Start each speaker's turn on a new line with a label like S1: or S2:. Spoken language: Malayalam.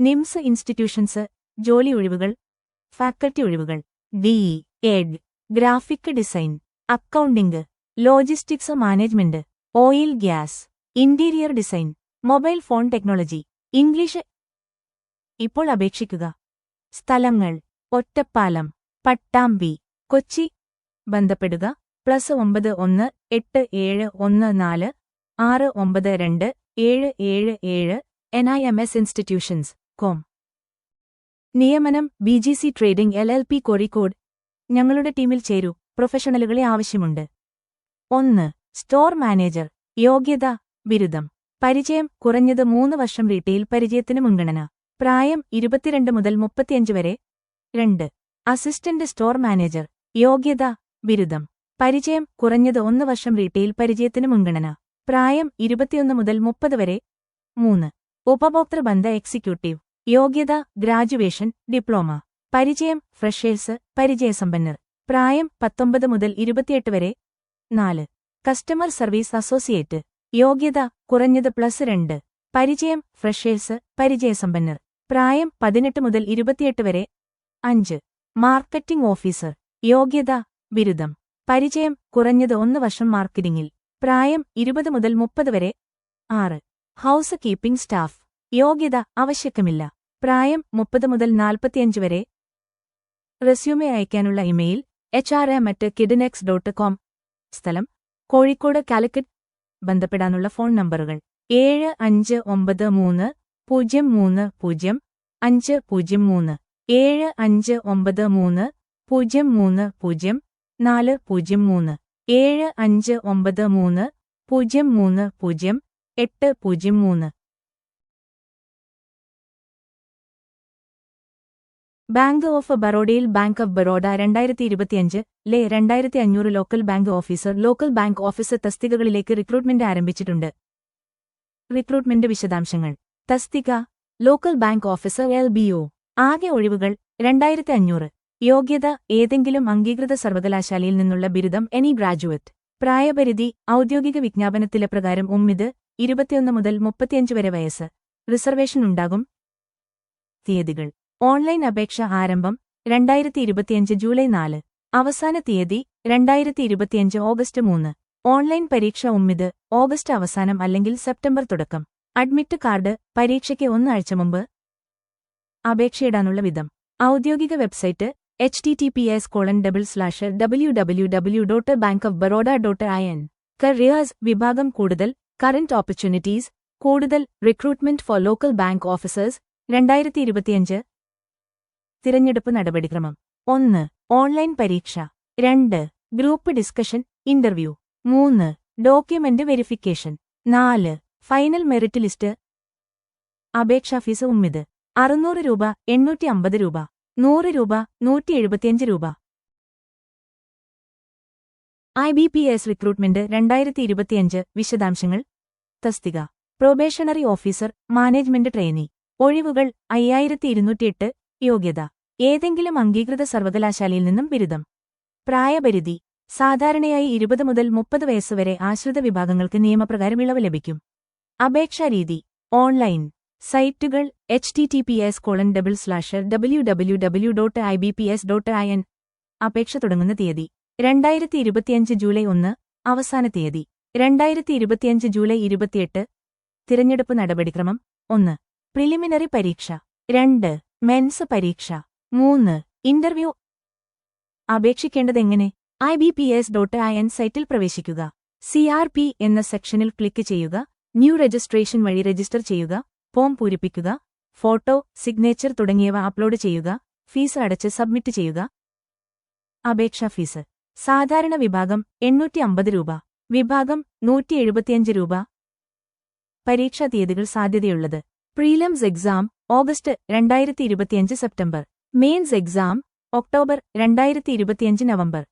S1: നിംസ് ഇൻസ്റ്റിറ്റ്യൂഷൻസ് ജോലി ഒഴിവുകൾ ഫാക്കൽറ്റി ഒഴിവുകൾ D E ed graphic design accounting logistics management oil gas interior design mobile phone technology English ഇപ്പോൾ അപേക്ഷിക്കുക. സ്ഥലങ്ങൾ ഒറ്റപ്പാലം പട്ടാമ്പി കൊച്ചി. ബന്ധപ്പെടുക. പ്ലസ് ഒമ്പത് ഒന്ന് എട്ട് ഏഴ് ഒന്ന് നാല് ആറ് ഒമ്പത് രണ്ട് ഏഴ് ഏഴ് ഏഴ് N I M S institutions com നിയമനം B G C trading L L P Kozhikode. ഞങ്ങളുടെ ടീമിൽ ചേരൂ. പ്രൊഫഷണലുകളെ ആവശ്യമുണ്ട്. ഒന്ന് സ്റ്റോർ മാനേജർ യോഗ്യത ബിരുദം. പരിചയം കുറഞ്ഞത് മൂന്ന് വർഷം റീറ്റെയിൽ പരിചയത്തിന് മുൻഗണന. പ്രായം ഇരുപത്തിരണ്ട് മുതൽ മുപ്പത്തിയഞ്ച് വരെ. രണ്ട് അസിസ്റ്റന്റ് സ്റ്റോർ മാനേജർ യോഗ്യത ബിരുദം. പരിചയം കുറഞ്ഞത് ഒന്ന് വർഷം റീറ്റെയിൽ പരിചയത്തിന് മുൻഗണന. പ്രായം ഇരുപത്തിയൊന്ന് മുതൽ മുപ്പത് വരെ. മൂന്ന് ഉപഭോക്തൃബന്ധ എക്സിക്യൂട്ടീവ് യോഗ്യത ഗ്രാജുവേഷൻ ഡിപ്ലോമ. പരിചയം ഫ്രഷേഴ്സ് പരിചയസമ്പന്നർ. പ്രായം പത്തൊമ്പത് മുതൽ ഇരുപത്തിയെട്ട് വരെ. നാല്. Customer service associate. യോഗ്യത കുറഞ്ഞത് പ്ലസ് രണ്ട്. പരിചയം ഫ്രഷേഴ്സ് പരിചയസമ്പന്നർ. പ്രായം പതിനെട്ട് മുതൽ ഇരുപത്തിയെട്ട് വരെ. അഞ്ച്. Marketing officer. യോഗ്യത ബിരുദം. പരിചയം കുറഞ്ഞത് ഒന്ന് വർഷം മാർക്കറ്റിംഗിൽ. പ്രായം ഇരുപത് മുതൽ മുപ്പത് വരെ. ആറ്. Housekeeping staff. യോഗ്യത ആവശ്യക്കമില്ല. പ്രായം മുപ്പത് മുതൽ നാൽപ്പത്തിയഞ്ച് വരെ. Resume അയക്കാനുള്ള email H R M at Kidnex dot com. സ്ഥലം കോഴിക്കോട് കാലിക്കറ്റ്. ബന്ധപ്പെടാനുള്ള ഫോൺ നമ്പറുകൾ ഏഴ് അഞ്ച് ഒമ്പത് മൂന്ന് പൂജ്യം മൂന്ന് പൂജ്യം അഞ്ച് പൂജ്യം മൂന്ന് ഏഴ് അഞ്ച് ഒമ്പത് മൂന്ന് പൂജ്യം മൂന്ന് പൂജ്യം നാല് പൂജ്യം മൂന്ന് ഏഴ് അഞ്ച് ഒമ്പത് മൂന്ന് പൂജ്യം മൂന്ന് പൂജ്യം എട്ട് പൂജ്യം മൂന്ന്. ബാങ്ക് ഓഫ് ബറോഡയിൽ ബാങ്ക് ഓഫ് ബറോഡ രണ്ടായിരത്തി ഇരുപത്തിയഞ്ച് ലെ രണ്ടായിരത്തി അഞ്ഞൂറ് local bank officer local bank officer തസ്തികകളിലേക്ക് recruitment ആരംഭിച്ചിട്ടുണ്ട്. റിക്രൂട്ട്മെന്റ് വിശദാംശങ്ങൾ. തസ്തിക local bank officer L B O ആകെ ഒഴിവുകൾ രണ്ടായിരത്തി അഞ്ഞൂറ് യോഗ്യത ഏതെങ്കിലും അംഗീകൃത സർവകലാശാലയിൽ നിന്നുള്ള ബിരുദം എനി ഗ്രാജുവേറ്റ്. പ്രായപരിധി ഔദ്യോഗിക വിജ്ഞാപനത്തിലെ പ്രകാരം ഉമ്മിത് ഇരുപത്തിയൊന്ന് മുതൽ മുപ്പത്തിയഞ്ച് വരെ വയസ്സ്. റിസർവേഷൻ ഉണ്ടാകും. തീയതികൾ. ഓൺലൈൻ അപേക്ഷ ആരംഭം രണ്ടായിരത്തി ഇരുപത്തിയഞ്ച് ജൂലൈ നാല്. അവസാന തീയതി രണ്ടായിരത്തി ഇരുപത്തിയഞ്ച് ഓഗസ്റ്റ് മൂന്ന്. ഓൺലൈൻ പരീക്ഷ ഉമ്മിത് ഓഗസ്റ്റ് അവസാനം അല്ലെങ്കിൽ സെപ്റ്റംബർ തുടക്കം. അഡ്മിറ്റ് കാർഡ് പരീക്ഷയ്ക്ക് ഒന്നാഴ്ച മുമ്പ്. അപേക്ഷയിടാനുള്ള വിധം. ഔദ്യോഗിക website H T T P S colon double slash W W W dot bank of Baroda dot I N careers വിഭാഗം കൂടുതൽ കറന്റ് ഓപ്പർച്യൂണിറ്റീസ് കൂടുതൽ recruitment for local bank officers രണ്ടായിരത്തി ഇരുപത്തിയഞ്ച് തിരഞ്ഞെടുപ്പ് നടപടിക്രമം. ഒന്ന് ഓൺലൈൻ പരീക്ഷ. രണ്ട് ഗ്രൂപ്പ് ഡിസ്കഷൻ ഇന്റർവ്യൂ. മൂന്ന് ഡോക്യുമെന്റ് വെരിഫിക്കേഷൻ. നാല് ഫൈനൽ മെറിറ്റ് ലിസ്റ്റ്. അപേക്ഷാ ഫീസ് ഉമ്മിത്. അറുന്നൂറ് രൂപ എണ്ണൂറ്റി അമ്പത് രൂപ. നൂറ് രൂപ നൂറ്റി എഴുപത്തിയഞ്ച് രൂപ. I B P S recruitment രണ്ടായിരത്തി ഇരുപത്തിയഞ്ച് വിശദാംശങ്ങൾ. തസ്തിക. Probationary officer management trainee. ഒഴിവുകൾ അയ്യായിരത്തി ഇരുന്നൂറ്റിയെട്ട് യോഗ്യത. ഏതെങ്കിലും അംഗീകൃത സർവകലാശാലയിൽ നിന്നും ബിരുദം. പ്രായപരിധി. സാധാരണയായി ഇരുപത് മുതൽ മുപ്പത് വയസ്സുവരെ ആശ്രിത വിഭാഗങ്ങൾക്ക് നിയമപ്രകാരം ഇളവ് ലഭിക്കും. അപേക്ഷാരീതി ഓൺലൈൻ. സൈറ്റുകൾ H T T P S colon double slash W W W dot I B P S dot I N അപേക്ഷ തുടങ്ങുന്ന തീയതി. രണ്ടായിരത്തി ഇരുപത്തിയഞ്ച് ജൂലൈ ഒന്ന് അവസാന തീയതി. രണ്ടായിരത്തി ഇരുപത്തിയഞ്ച് ജൂലൈ ഇരുപത്തിയെട്ട് തിരഞ്ഞെടുപ്പ് നടപടിക്രമം ഒന്ന്. പ്രിലിമിനറി പരീക്ഷ. രണ്ട്. മെൻസ് പരീക്ഷ. മൂന്ന് interview. അപേക്ഷിക്കേണ്ടതെങ്ങനെ? I B P S dot I N സൈറ്റിൽ പ്രവേശിക്കുക. സി ആർ പി എന്ന സെക്ഷനിൽ ക്ലിക്ക് ചെയ്യുക. ന്യൂ രജിസ്ട്രേഷൻ വഴി രജിസ്റ്റർ ചെയ്യുക. ഫോം പൂരിപ്പിക്കുക. ഫോട്ടോ സിഗ്നേച്ചർ തുടങ്ങിയവ അപ്ലോഡ് ചെയ്യുക. ഫീസ് അടച്ച് സബ്മിറ്റ് ചെയ്യുക. അപേക്ഷാ ഫീസ്. സാധാരണ വിഭാഗം എണ്ണൂറ്റി അമ്പത് രൂപ. വിഭാഗം നൂറ്റി എഴുപത്തിയഞ്ച് രൂപ. പരീക്ഷാ തീയതികൾ സാധ്യതയുള്ളത്. പ്രീലംസ് എക്സാം ഓഗസ്റ്റ് രണ്ടായിരത്തി ഇരുപത്തിയഞ്ച് സെപ്റ്റംബർ. മെയിൻസ് എക്സാം ഒക്ടോബർ രണ്ടായിരത്തി ഇരുപത്തിയഞ്ച് നവംബർ.